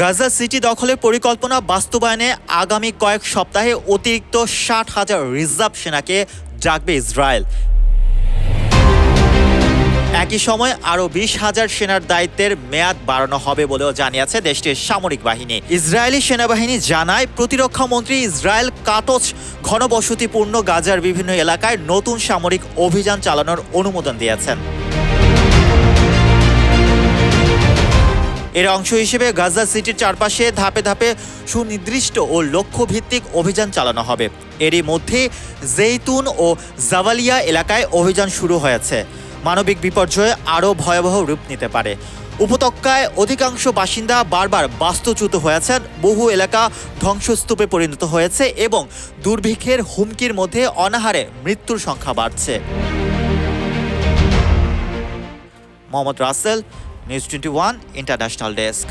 Gaza city দখলের পরিকল্পনা বাস্তবায়নে আগামী কয়েক সপ্তাহে অতিরিক্ত ষাট হাজার রিজার্ভ সেনাকে ডাকবে ইসরায়েল। একই সময় আরও বিশ হাজার সেনার দায়িত্বের মেয়াদ বাড়ানো হবে বলেও জানিয়েছে দেশটির সামরিক বাহিনী। ইসরায়েলি সেনাবাহিনী জানায়, প্রতিরক্ষা মন্ত্রী ইসরায়েল কাটচ ঘনবসতিপূর্ণ গাজার বিভিন্ন এলাকায় নতুন সামরিক অভিযান চালানোর অনুমোদন দিয়েছেন। এর অংশ হিসেবে গাজা সিটির চারপাশে ধাপে ধাপে সুনির্দিষ্ট ও লক্ষ্যভিত্তিক অভিযান চালানো হবে। এরই মধ্যে জেইতুন ও জাভালিয়া এলাকায় অভিযান শুরু হয়েছে। মানবিক বিপর্যয়ে আরও ভয়াবহ রূপ নিতে পারে। উপত্যকায় অধিকাংশ বাসিন্দা বারবার বাস্তুচ্যুত হয়েছেন। বহু এলাকা ধ্বংসস্তূপে পরিণত হয়েছে এবং দুর্ভিক্ষের হুমকির মধ্যে অনাহারে মৃত্যুর সংখ্যা বাড়ছে। Mohammad Rasel news twenty one international desk